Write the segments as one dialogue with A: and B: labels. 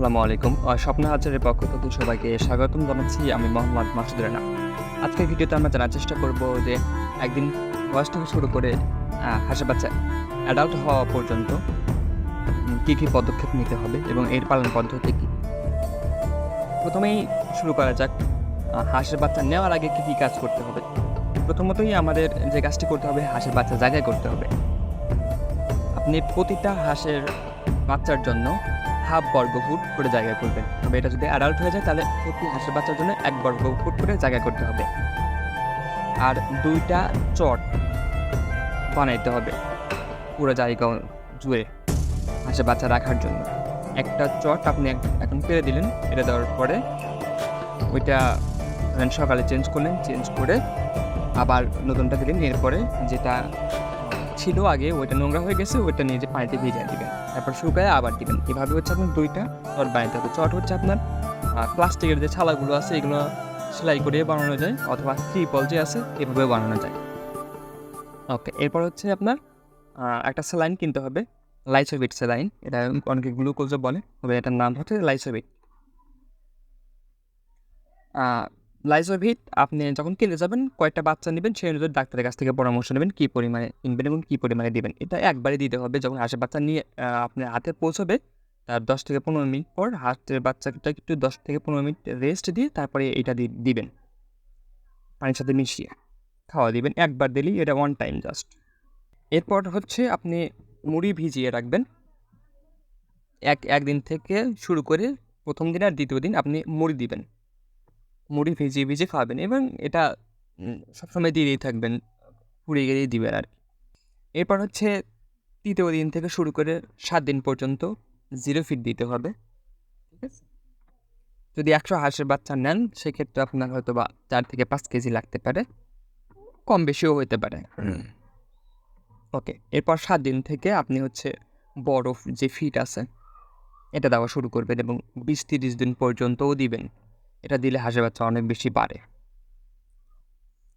A: আসসালামু আলাইকুম। স্বপ্ন হাজারের পক্ষ থেকে সবাইকে স্বাগতম জানাচ্ছি আমি মোহাম্মদ মাসুদ রানা। আজকের ভিডিওতে আমরা জানার চেষ্টা করব যে একদিন বয়স থেকে শুরু করে হাঁসের বাচ্চা অ্যাডাল্ট হওয়া পর্যন্ত কী কী পদক্ষেপ নিতে হবে এবং এর পালন পদ্ধতি কী? প্রথমেই শুরু করা যাক হাঁসের বাচ্চা নেওয়ার আগে কী কী কাজ করতে হবে? প্রথমতই আমাদের যে কাজটি করতে হবে, হাঁসের বাচ্চা জায়গায় করতে হবে। আপনি প্রতিটা হাঁসের বাচ্চার জন্য হাফ বর্গ ফুট করে জায়গা করবেন। তবে এটা যদি অ্যাডাল্ট হয়ে যায়, তাহলে প্রতি হাঁসের বাচ্চার জন্য এক বর্গ ফুট করে জায়গা করতে হবে। আর দুইটা চট বানাইতে হবে পুরো জায়গা জুড়ে হাঁসের বাচ্চা রাখার জন্য। একটা চট আপনি এখন পেরে দিলেন এটা দেওয়ার পরে ওইটা সকালে চেঞ্জ করলেন চেঞ্জ করে আবার নতুনটা দিলেন, এরপরে যেটা ছিল আগে, ওইটা নোংরা হয়ে গেছে, ওইটা নিয়ে যে পানিতে ভিজিয়ে দিবেন। তারপর শুকায় আবার দিবেন। এভাবে হচ্ছে আপনার দুইটা চট বানাতে হবে। চট হচ্ছে আপনার প্লাস্টিকের যে ছালাগুলো আছে, এগুলো সেলাই করে বানানো যায়, অথবা ত্রিপল যে আছে এভাবে বানানো যায়। ওকে এরপর হচ্ছে আপনার একটা স্যালাইন কিনতে হবে। লাইসোভিট স্যালাইন এটা অনেকে গ্লুকোজও বলে, তবে এটার নাম হচ্ছে লাইসোভিট লাইসোভিট আপনি যখন কিনে যাবেন, কয়েকটা বাচ্চা নেবেন, সেই অনুযায়ী ডাক্তারের কাছ থেকে পরামর্শ নেবেন, কী পরিমাণে কিনবেন এবং কী পরিমাণে দিবেন। এটা একবারে দিতে হবে, যখন হাঁসের বাচ্চা নিয়ে আপনার হাতে পৌঁছবে, তার দশ থেকে পনেরো মিনিট পর হাঁসের বাচ্চাটা একটু দশ থেকে পনেরো মিনিট রেস্ট দিয়ে তারপরে এটা দিবেন। পানির সাথে মিশিয়ে খাওয়া দিবেন, একবার দিলেই এটা ওয়ান টাইম জাস্ট এরপর হচ্ছে আপনি মুড়ি ভিজিয়ে রাখবেন। এক, একদিন থেকে শুরু করে প্রথম দিন আর দ্বিতীয় দিন আপনি মুড়ি দিবেন। মুড়ি ভিজিয়ে ভিজিয়ে খাবেন এবং এটা সবসময় দিয়েই থাকবেন পুড়িয়ে গেলেই দিবেন আর কি। এরপর হচ্ছে তৃতীয় দিন থেকে শুরু করে সাত দিন পর্যন্ত জিরো ফিট দিতে হবে ঠিক আছে? যদি একশো হাঁসের বাচ্চা নেন সেক্ষেত্রে আপনার হয়তো বা চার থেকে পাঁচ কেজি লাগতে পারে কম বেশিও হতে পারে। ওকে এরপর সাত দিন থেকে আপনি হচ্ছে বরফ যে ফিট আছে এটা দেওয়া শুরু করবেন এবং বিশ তিরিশ দিন পর্যন্তও দিবেন। এটা দিলে হাঁসের বাচ্চা অনেক বেশি বাড়ে।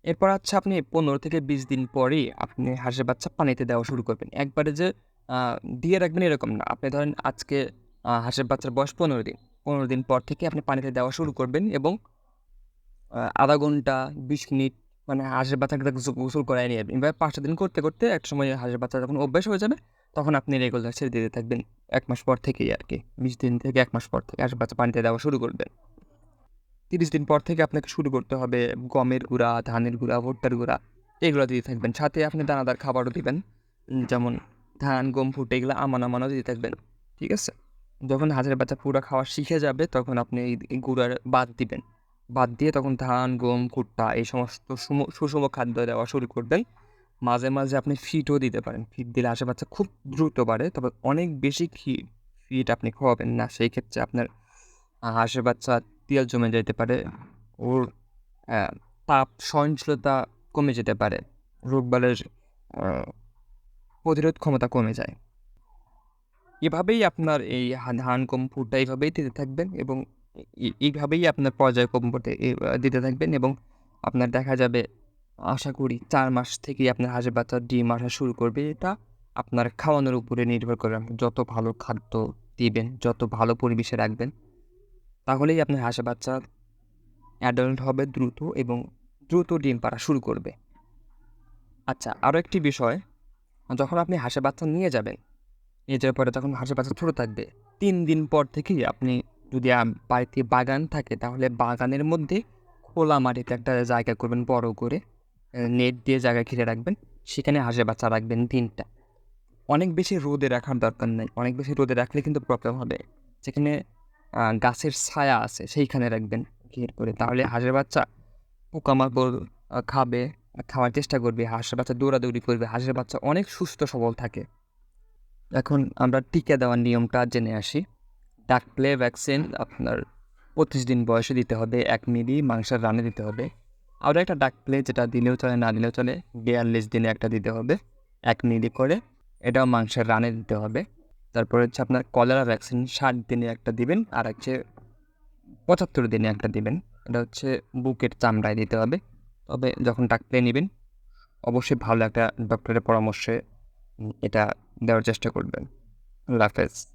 A: এরপর হচ্ছে আপনি পনেরো থেকে বিশ দিন পরেই আপনি হাঁসের বাচ্চা পানিতে দেওয়া শুরু করবেন। একবারে যে দিয়ে রাখবেন এরকম না। আপনি ধরেন আজকে হাঁসের বাচ্চার বয়স পনেরো দিন। পনেরো দিন পর থেকে আপনি পানিতে দেওয়া শুরু করবেন এবং আধা ঘণ্টা, বিশ মিনিট মানে হাঁসের বাচ্চাকে গোসল- করাই নিয়ে যাবেন এবার পাঁচটা দিন করতে করতে এক সময় হাঁসের বাচ্চা যখন অভ্যাস হয়ে যাবে, তখন আপনি রেগুলার ছেড়ে দিতে থাকবেন। এক মাস পর থেকেই আর কি। বিশ দিন থেকে এক মাস পর থেকে হাঁসের বাচ্চা পানিতে দেওয়া শুরু করবেন। তিরিশ দিন পর থেকে আপনাকে শুরু করতে হবে গমের গুঁড়া, ধানের গুঁড়া, ভুট্টার গুঁড়া, এগুলো দিয়ে থাকবেন। সাথে আপনি দানাদার খাবারও দিবেন, যেমন ধান, গম, ভুট্টা, এগুলো আমান আমানও দিয়ে থাকবেন, ঠিক আছে? যখন হাজারের বাচ্চা পুরো খাওয়া শিখে যাবে, তখন আপনি এই গুঁড়ার বাদ দিবেন। বাদ দিয়ে তখন ধান, গম, ভুট্টা, এই সমস্ত সুম- সুষম খাদ্য দেওয়া শুরু করবেন। মাঝে মাঝে আপনি ফিটও দিতে পারেন। ফিট দিলে হাঁসের বাচ্চা খুব দ্রুত বাড়ে, তবে অনেক বেশি ফিট আপনি খাওয়াবেন না। সেই ক্ষেত্রে আপনার হাঁসের বাচ্চা তেল জমে যেতে পারে, ওর তাপ সহনশীলতা কমে যেতে পারে, রোগবালের প্রতিরোধ ক্ষমতা কমে যায়। এভাবেই আপনার এই ধান কম ফুটটা এইভাবেই দিতে থাকবেন এবং এইভাবেই আপনার পর্যায়ক্রম করতে এ- দিতে থাকবেন এবং আপনার দেখা যাবে, আশা করি চার মাস থেকেই আপনার হাঁসের বাচ্চা ডিম আসা শুরু করবে। এটা আপনার খাওয়ানোর উপরে নির্ভর করে যত ভালো খাদ্য দিবেন, যত ভালো পরিবেশে রাখবেন তাহলেই আপনার হাঁসের বাচ্চা অ্যাডাল্ট হবে দ্রুত এবং দ্রুত ডিম পাড়া শুরু করবে। আচ্ছা আরও একটি বিষয় যখন আপনি হাঁসের বাচ্চা নিয়ে যাবেন নিয়ে যাওয়ার পরে তখন হাঁসের বাচ্চা ছোটো থাকবে। তিন দিন পর থেকেই আপনি যদি বাড়িতে বাগান থাকে তাহলে বাগানের মধ্যে খোলা মাটিতে একটা জায়গা করবেন বড় করে নেট দিয়ে জায়গা ঘিরে রাখবেন সেখানে হাঁসের বাচ্চা রাখবেন তিনটা। অনেক বেশি রোদে রাখার দরকার নেই অনেক বেশি রোদে রাখলে কিন্তু প্রবলেম হবে। আহ, গাছের ছায়া আছে, সেইখানে রাখবেন ঘের করে। তাহলে হাঁসের বাচ্চা পোকামাকড় খাবে, খাওয়ার চেষ্টা করবে, হাঁসের বাচ্চা দৌড়াদৌড়ি করবে, হাঁসের বাচ্চা অনেক সুস্থ সবল থাকে। এখন আমরা টিকা দেওয়ার নিয়মটা জেনে আসি। ডাক প্লে ভ্যাকসিন আপনার পঁচিশ দিন বয়সে দিতে হবে, এক মিলি মাংসের রানে দিতে হবে। আরও একটা ডাক প্লে যেটা দিলেও চলে, না দিলেও চলে, বিয়াল্লিশ দিনে একটা দিতে হবে, এক মিলি করে। এটাও মাংসের রানে দিতে হবে। তারপর হচ্ছে আপনার কলেরা ভ্যাকসিন ষাট দিনে একটা দিবেন, আর হচ্ছে পঁচাত্তর দিনে একটা দিবেন। এটা হচ্ছে বুকের চামড়ায় দিতে হবে। তবে যখন ডাক্তারে নেবেন, অবশ্যই ভালো একটা ডক্টরের পরামর্শে এটা দেওয়ার চেষ্টা করবেন। হাফেজ।